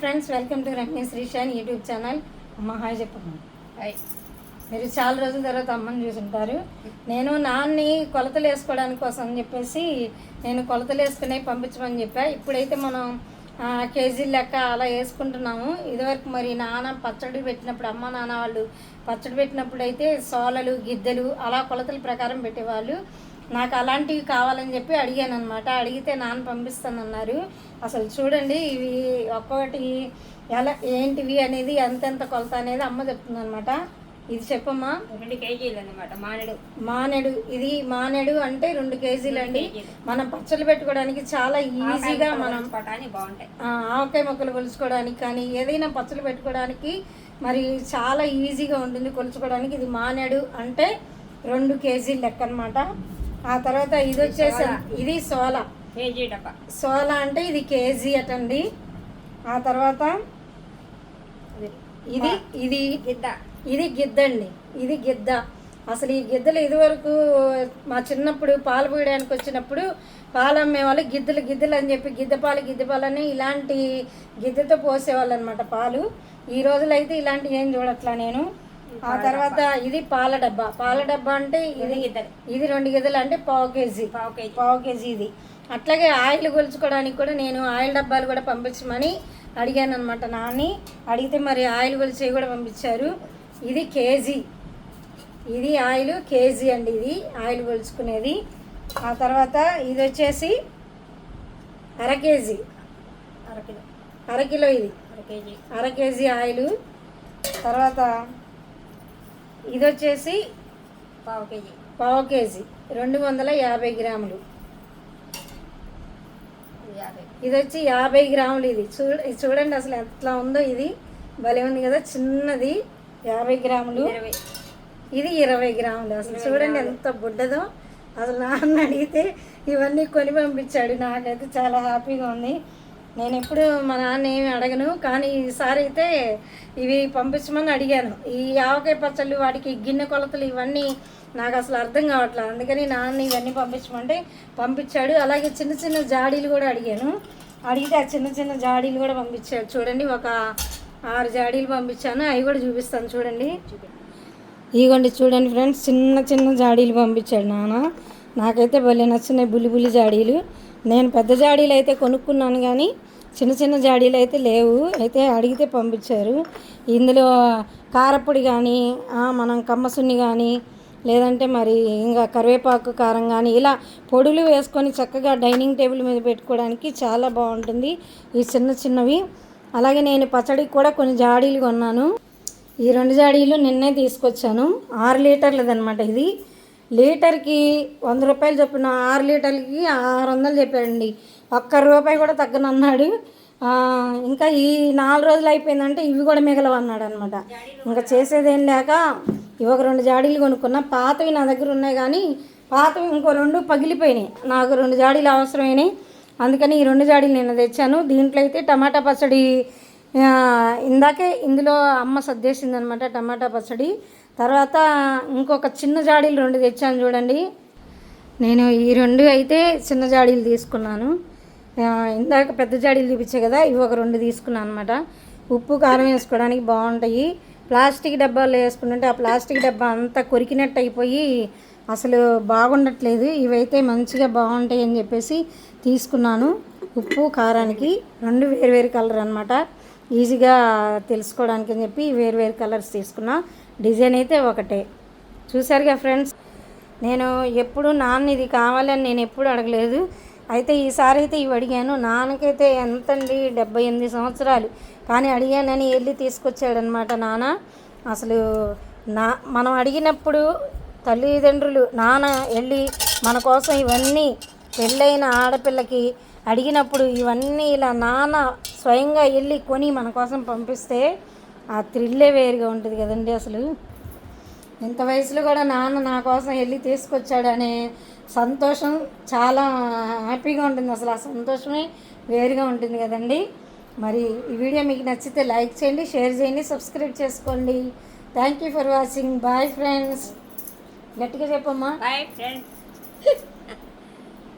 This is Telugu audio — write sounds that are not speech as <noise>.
Friends welcome to Ramya Srishan YouTube channel అమ్మ హాయ్ చెప్పమ్మా. మీరు చాలా రోజుల తర్వాత అమ్మని చూసుంటారు. నేను నాన్ని కొలతలు వేసుకోవడానికి కోసం అని చెప్పేసి నేను కొలతలు వేసుకునే పంపించమని చెప్పా. ఇప్పుడైతే మనం కేజీ లెక్క అలా వేసుకుంటున్నాము. ఇదివరకు మరి నాన్న పచ్చడి పెట్టినప్పుడు అమ్మ నాన్న వాళ్ళు పచ్చడి పెట్టినప్పుడు అయితే సోలలు గిద్దెలు అలా కొలతల ప్రకారం పెట్టేవాళ్ళు. నాకు అలాంటివి కావాలని చెప్పి అడిగాను అనమాట అడిగితే నాన్న పంపిస్తానన్నారు. అసలు చూడండి ఇవి ఒక్కొక్కటి ఎలా ఏంటివి అనేది ఎంతెంత కొలత అనేది అమ్మ చెప్తుంది అనమాట ఇది చెప్పమ్మా. రెండు కేజీలు అనమాట మానేడు. మానేడు ఇది మానేడు అంటే రెండు కేజీలు అండి. మనం పచ్చళ్ళు పెట్టుకోవడానికి చాలా ఈజీగా మనం బాగుంటాయి. ఆవకాయ మొక్కలు కొలుచుకోవడానికి కానీ ఏదైనా పచ్చళ్ళు పెట్టుకోవడానికి మరి చాలా ఈజీగా ఉంటుంది కొలుచుకోవడానికి. ఇది మానేడు అంటే రెండు కేజీలు లెక్క అనమాట ఆ తర్వాత ఇది వచ్చేసి ఇది సోల. కేజీ డబ్బా. సోల అంటే ఇది కేజీ అటండి. ఆ తర్వాత ఇది. ఇది గిద్ద. ఇది గిద్దండి. ఇది గిద్ద. అసలు ఈ గిద్దలు ఇదివరకు మా చిన్నప్పుడు పాలు పోయడానికి వచ్చినప్పుడు పాలు అమ్మే వాళ్ళు గిద్దలు గిద్దలు అని చెప్పి గిద్ద పాలు గిద్ద పాలు అని ఇలాంటి గిద్దతో పోసేవాళ్ళు అనమాట పాలు. ఈ రోజులైతే ఇలాంటివి ఏం చూడట్లా నేను. ఆ తర్వాత ఇది పాల డబ్బా. పాల డబ్బా అంటే ఇది గిద్దలు ఇది రెండు గిద్దలు అంటే పావు కేజీ. పావు కేజీ. పావు కేజీ ఇది. అట్లాగే ఆయిల్ కొలుచుకోవడానికి కూడా నేను ఆయిల్ డబ్బాలు కూడా పంపించమని అడిగాను అనమాట నాన్ని అడిగితే మరి ఆయిల్ కొలిచేవి కూడా పంపించారు. ఇది కేజీ. ఇది ఆయిల్ కేజీ అండి ఇది ఆయిల్ కొలుచుకునేది. ఆ తర్వాత ఇది వచ్చేసి అర కేజీ. అరకిలో అర కిలో ఇది. అర కేజీ ఆయిల్. తర్వాత ఇది వచ్చేసి పావు కేజీ. పావు కేజీ. రెండు వందల యాభై గ్రాములు. ఇది వచ్చి యాభై గ్రాములు ఇది. చూడ చూడండి అసలు ఎట్లా ఉందో ఇది. భలే ఉంది కదా చిన్నది. యాభై గ్రాములు. ఇది ఇరవై గ్రాములు. అసలు చూడండి ఎంత బుడ్డదో. అసలు నాన్న అడిగితే ఇవన్నీ కొని పంపించాడు. నాకైతే చాలా హ్యాపీగా ఉంది. నేను ఎప్పుడు మా నాన్న ఏమి అడగను కానీ ఈసారి అయితే ఇవి పంపించమని అడిగాను. ఈ ఆవకాయ పచ్చళ్ళు వాటికి గిన్నె కొలతలు ఇవన్నీ నాకు అసలు అర్థం కావట్లేదు అందుకని నాన్న ఇవన్నీ పంపించమంటే పంపించాడు. అలాగే చిన్న చిన్న జాడీలు కూడా అడిగాను. అడిగితే ఆ చిన్న చిన్న జాడీలు కూడా పంపించాడు. చూడండి ఒక ఆరు జాడీలు పంపించాను. అవి కూడా చూపిస్తాను చూడండి. ఇదిగోండి చూడండి ఫ్రెండ్స్ చిన్న చిన్న జాడీలు పంపించాడు నాన్న. నాకైతే భలే నచ్చినాయి బుల్లి బుల్లి జాడీలు. నేను పెద్ద జాడీలు అయితే కొనుక్కున్నాను కానీ చిన్న చిన్న జాడీలు అయితే లేవు. అయితే అడిగితే పంపించారు. ఇందులో కారపొడి కానీ మనం కమ్మసున్ని కానీ లేదంటే మరి ఇంకా కరివేపాకు కారం కానీ ఇలా పొడులు వేసుకొని చక్కగా డైనింగ్ టేబుల్ మీద పెట్టుకోవడానికి చాలా బాగుంటుంది. ఈ చిన్న చిన్నవి. అలాగే నేను పచ్చడికి కూడా కొన్ని జాడీలు కొన్నాను. ఈ రెండు జాడీలు నిన్నే తీసుకొచ్చాను. ఆరు లీటర్లది అనమాట ఇది. లీటర్కి వంద రూపాయలు చెప్పిన ఆరు లీటర్లకి ఆరు వందలు చెప్పాడండి. ఒక్క రూపాయి కూడా తగ్గనన్నాడు. ఇంకా ఈ నాలుగు రోజులు అయిపోయిందంటే ఇవి కూడా మిగలవు అన్నాడు అనమాట ఇంకా చేసేదేం లేక ఇవి ఒక రెండు జాడీలు కొనుక్కున్నా పాతవి నా దగ్గర ఉన్నాయి కానీ పాతవి ఇంకో రెండు పగిలిపోయినాయి. నాకు రెండు జాడీలు అవసరమైనాయి. అందుకని ఈ రెండు జాడీలు నేను తెచ్చాను. దీంట్లో అయితే టమాటా పచ్చడి ఇందాకే ఇందులో అమ్మ సర్దేసిందనమాట టమాటా పచ్చడి. తర్వాత ఇంకొక చిన్న జాడీలు రెండు తెచ్చాను చూడండి. నేను ఈ రెండు అయితే చిన్న జాడీలు తీసుకున్నాను. ఇందాక పెద్ద జాడీలు చూపించే కదా ఇవి ఒక రెండు తీసుకున్నాను అనమాట. ఉప్పు కారం వేసుకోవడానికి బాగుంటాయి. ప్లాస్టిక్ డబ్బాలు వేసుకుంటుంటే ఆ ప్లాస్టిక్ డబ్బా అంతా కొరికినట్టు అయిపోయి అసలు బాగుండట్లేదు. ఇవైతే మంచిగా బాగుంటాయి అని చెప్పేసి తీసుకున్నాను. ఉప్పు కారానికి రెండు వేరు వేరు కలర్ అనమాట. ఈజీగా తెలుసుకోవడానికి అని చెప్పి వేరు వేరు కలర్స్ తీసుకున్నా. డిజైన్ అయితే ఒకటే. చూసారుగా ఫ్రెండ్స్? నేను ఎప్పుడు నాన్న ఇది కావాలని నేను ఎప్పుడు అడగలేదు. అయితే ఈసారి అయితే ఇవి అడిగాను. నాన్నకైతే ఎంతండి? డెబ్బై ఎనిమిది సంవత్సరాలు. కానీ అడిగానని వెళ్ళి తీసుకొచ్చాడనమాట నాన్న. అసలు నా మనం అడిగినప్పుడు తల్లిదండ్రులు నాన్న వెళ్ళి మన కోసం ఇవన్నీ పెళ్ళైన ఆడపిల్లకి అడిగినప్పుడు ఇవన్నీ ఇలా నాన్న స్వయంగా వెళ్ళి కొని మన కోసం పంపిస్తే ఆ థ్రిల్లే వేరుగా ఉంటుంది కదండి అసలు. ఇంత వయసులో కూడా నాన్న నా కోసం వెళ్ళి తీసుకొచ్చాడనే సంతోషం చాలా హ్యాపీగా ఉంటుంది అసలు. ఆ సంతోషమే వేరుగా ఉంటుంది కదండి. మరి ఈ వీడియో మీకు నచ్చితే లైక్ చేయండి షేర్ చేయండి సబ్స్క్రైబ్ చేసుకోండి. Thank you for watching bye friends గట్టిగా చెప్పమ్మా. Bye friends <laughs>